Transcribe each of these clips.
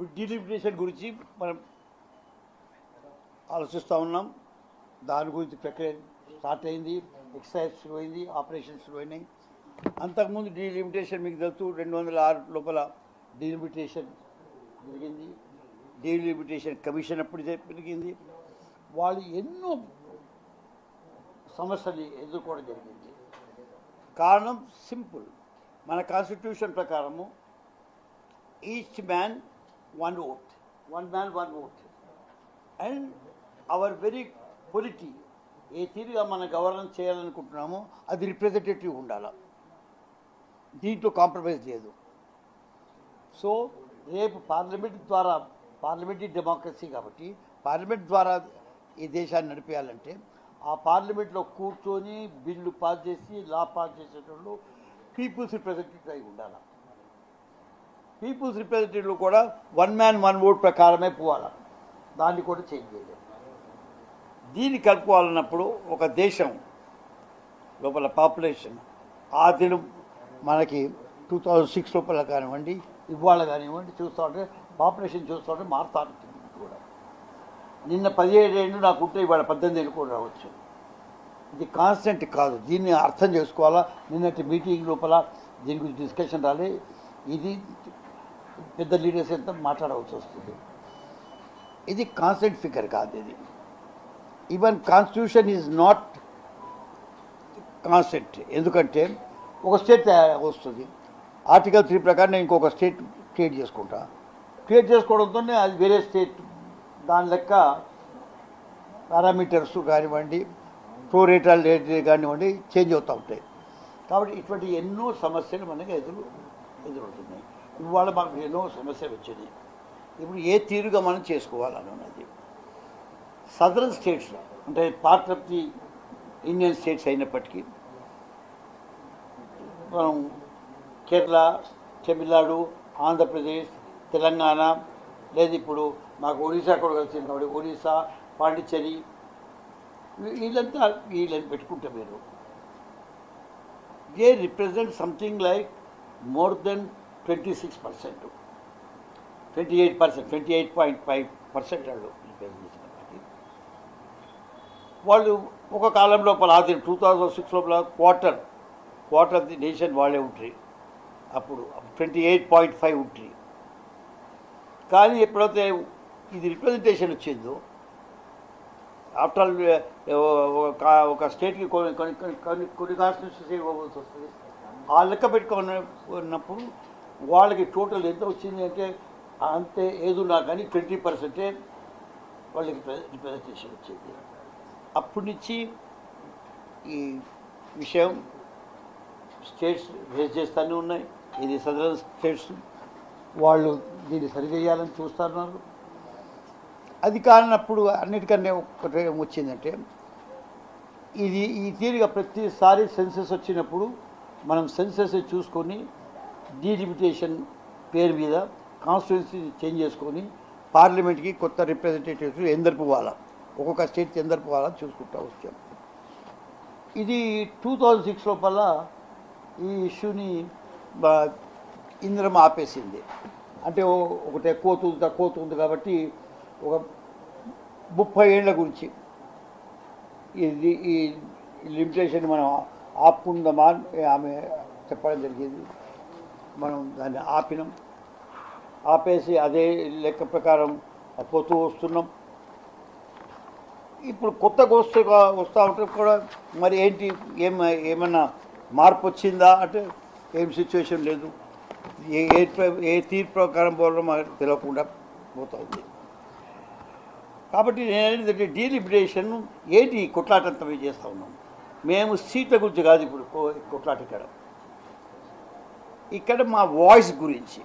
ఇప్పుడు డీలిమిటేషన్ గురించి మనం ఆలోచిస్తూ ఉన్నాం. దాని గురించి ప్రక్రియ స్టార్ట్ అయింది ఎక్సర్సైజ్ శురు అయింది ఆపరేషన్ శురు అయినాయి. అంతకుముందు డీలిమిటేషన్ మీకు తెలుసు రెండు వందల ఆరు లోపల డీలిమిటేషన్ జరిగింది. డీలిమిటేషన్ కమిషన్ అప్పుడు పెరిగింది వాళ్ళు ఎన్నో సమస్యలు ఎదుర్కోవడం జరిగింది. కారణం సింపుల్. మన కాన్స్టిట్యూషన్ ప్రకారము each man one vote one man one vote and our very polity ఏ తీరుగా మనం గవర్నెన్స్ చేయాలనుకుంటున్నామో అది రిప్రజెంటేటివ్ ఉండాలి. దీంట్లో కాంప్రమైజ్ లేదు. సో రేపు పార్లమెంట్ ద్వారా పార్లమెంటరీ డెమోక్రసీ కాబట్టి పార్లమెంట్ ద్వారా ఈ దేశాన్ని నడిపేయాలంటే ఆ పార్లమెంట్లో కూర్చొని బిల్లు పాస్ చేసి లా పాస్ చేసేటప్పుడు పీపుల్స్ రిప్రజెంటేటివ్ అయి ఉండాలి. పీపుల్స్ రిప్రజెంటేటివ్లు కూడా వన్ మ్యాన్ వన్ ఓట్ ప్రకారమే పోవాలి? దాన్ని కూడా చేంజ్ చేయలేదు. దీన్ని కలుపుకోవాలన్నప్పుడు ఒక దేశం లోపల పాపులేషన్ ఆ దిన మనకి టూ థౌజండ్ సిక్స్ లోపల కానివ్వండి ఇవాళ కానివ్వండి చూస్తూ ఉంటే పాపులేషన్ చూస్తూ ఉంటే మారుతా ఉంటుంది కూడా. నిన్న పదిహేడు ఏళ్ళు నాకు ఉంటే ఇవాళ పద్దెనిమిది ఏళ్ళు కూడా రావచ్చు. ఇది కాన్స్టెంట్ కాదు. దీన్ని అర్థం చేసుకోవాలా? నిన్నటి మీటింగ్ లోపల దీని గురించి డిస్కషన్ రాలే. ఇది పెద్ద లీడర్స్ ఎంత మాట్లాడవలసి వస్తుంది. ఇది కాన్స్టెంట్ ఫిగర్ కాదు ఇది. Even constitution is not constant ఎందుకంటే ఒక స్టేట్ వస్తుంది ఆర్టికల్ త్రీ ప్రకారం నేను ఇంకొక స్టేట్ క్రియేట్ చేసుకుంటా. క్రియేట్ చేసుకోవడంతోనే అది వేరే స్టేట్ దాని లెక్క పారామీటర్స్ కానివ్వండి ప్రోరేటల్ రేట్ కానివ్వండి చేంజ్ అవుతూ ఉంటాయి. కాబట్టి ఇటువంటి ఎన్నో సమస్యలు మనకి ఎదురు ఎదురవుతున్నాయి. ఇవాళ మాకు ఎన్నో సమస్య వచ్చింది. ఇప్పుడు ఏ తీరుగా మనం చేసుకోవాలని ఉన్నది సదరన్ స్టేట్స్లో అంటే part of the Indian states అయినప్పటికీ మనం కేరళ తమిళనాడు ఆంధ్రప్రదేశ్ తెలంగాణ లేదు ఇప్పుడు మాకు ఒడిశా కూడా కలిసింది కాబట్టి ఒడిశా పాండిచ్చేరి వీళ్ళంతా వీళ్ళని పెట్టుకుంటే మీరు. They represent something like more than twenty six percent. Twenty eight percent twenty eight point five percent వాళ్ళు చేసిన పార్టీ వాళ్ళు ఒక కాలం లోపల ఆది టూ థౌజండ్ సిక్స్ లోపల క్వార్టర్ క్వార్టర్ ది నేషన్ వాళ్ళే ఉంటారు. అప్పుడు ట్వంటీ ఎయిట్ పాయింట్ ఫైవ్ ఉంటారు. కానీ ఎప్పుడైతే ఇది రిప్రజెంటేషన్ వచ్చిందో ఆఫ్టర్ ఆల్ ఒక ఒక స్టేట్కి కొన్ని కొన్ని కొన్ని కొన్ని కొన్ని కాన్స్టిట్యూన్సీ వస్తుంది. ఆ లెక్క పెట్టుకున్నప్పుడు వాళ్ళకి టోటల్ ఎంత వచ్చింది అంటే అంతే ఏదున్నా కానీ ట్వంటీ పర్సెంటే వాళ్ళకి రిప్రజెంటేషన్ వచ్చింది. అప్పటి నుంచి ఈ విషయం స్టేట్స్ రేస్ చేస్తూనే ఉన్నాయి. ఇది సదరన్ స్టేట్స్ వాళ్ళు దీన్ని సరిచేయాలని చూస్తున్నారు. అది కానప్పుడు అన్నిటికన్నా ఒకటి వచ్చిందంటే ఇది ఈ తీరుగా ప్రతిసారి సెన్సెస్ వచ్చినప్పుడు మనం సెన్సెస్ చూసుకొని డీలిమిటేషన్ పేరు మీద కాన్స్టిట్యున్సీ చేంజ్ చేసుకొని పార్లమెంట్కి కొత్త రిప్రజెంటేటివ్స్ ఎందరిపోవాలా? ఒక్కొక్క స్టేట్ ఎందరిపోవాలా చూసుకుంటా వచ్చాం. ఇది టూ థౌజండ్ సిక్స్ లోపల ఈ ఇష్యూని ఇంద్రం ఆపేసింది. అంటే ఒకటి ఎక్కువ అవుతుంది తక్కువ అవుతుంది కాబట్టి ఒక ముప్పై ఏళ్ళ గురించి. ఇది ఈ లిమిటేషన్ మనం ఆపుకుందామా అని ఆమె చెప్పడం జరిగింది. మనం దాన్ని ఆపినాం. ఆపేసి అదే లెక్క ప్రకారం పోతూ వస్తున్నాం. ఇప్పుడు కొత్తగా వస్తూ వస్తూ ఉంటే కూడా మరి ఏంటి? ఏం ఏమన్నా మార్పు వచ్చిందా? అంటే ఏం సిచ్యువేషన్ లేదు. ఏ ఏ ఏ తీర్పు ప్రకారం పోవడం మాకు తెలియకుండా పోతూ ఉంది కాబట్టి నేనేంటంటే డీలిమిటేషన్ ఏంటి కొట్లాటంతా చేస్తూ ఉన్నాం. మేము సీట్ల గురించి కాదు ఇప్పుడు కో- కొట్లాట ఇక్కడ ఇక్కడ మా వాయిస్ గురించి.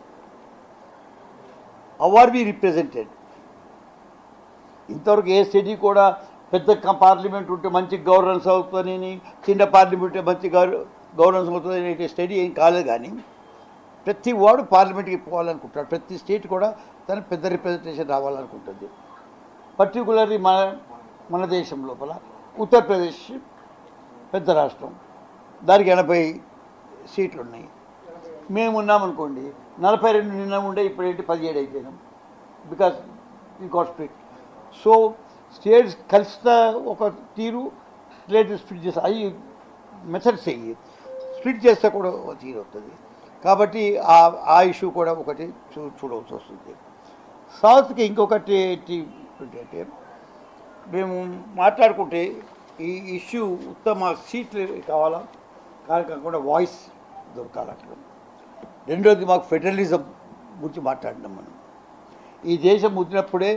అవర్ బి రిప్రజెంటెడ్ ఇంతవరకు ఏ స్టడీ కూడా పెద్ద పార్లమెంట్ ఉంటే మంచి గవర్నెన్స్ అవుతుందని చిన్న పార్లమెంట్ ఉంటే మంచి గవర్నెన్స్ అవుతుందని అనే స్టడీ ఏం కాలేదు కానీ ప్రతి వాడు పార్లమెంట్కి పోవాలనుకుంటాడు ప్రతి స్టేట్ కూడా తన పెద్ద రిప్రజెంటేషన్ రావాలనుకుంటుంది. పర్టికులర్లీ మన మన దేశం లోపల ఉత్తరప్రదేశ్ పెద్ద రాష్ట్రం. దానికి ఎనభై సీట్లు ఉన్నాయి. మేము ఉన్నామనుకోండి నలభై రెండు నిన్న ఉండే ఇప్పుడు ఏంటి పదిహేడు అయిపోయినాం. బికాస్ ఈ గాట్ స్ప్లిట్ సో స్టేట్స్ కలిసిన ఒక తీరు స్టేట్ స్ప్లిట్ చేస్తే అవి మెథడ్స్ అయ్యి స్ప్లిట్ చేస్తే కూడా ఒక తీరు అవుతుంది కాబట్టి ఆ ఆ ఇష్యూ కూడా ఒకటి చూ చూడవలసి వస్తుంది. సౌత్కి ఇంకొకటి ఏంటంటే అంటే మేము మాట్లాడుకుంటే ఈ ఇష్యూ ఉత్తమ సీట్లు కావాలా? కానీ కాకుండా వాయిస్ దొరకాలి అక్కడ రెండోది మాకు ఫెడరలిజం గురించి మాట్లాడినాం మనం. ఈ దేశం ముదినప్పుడే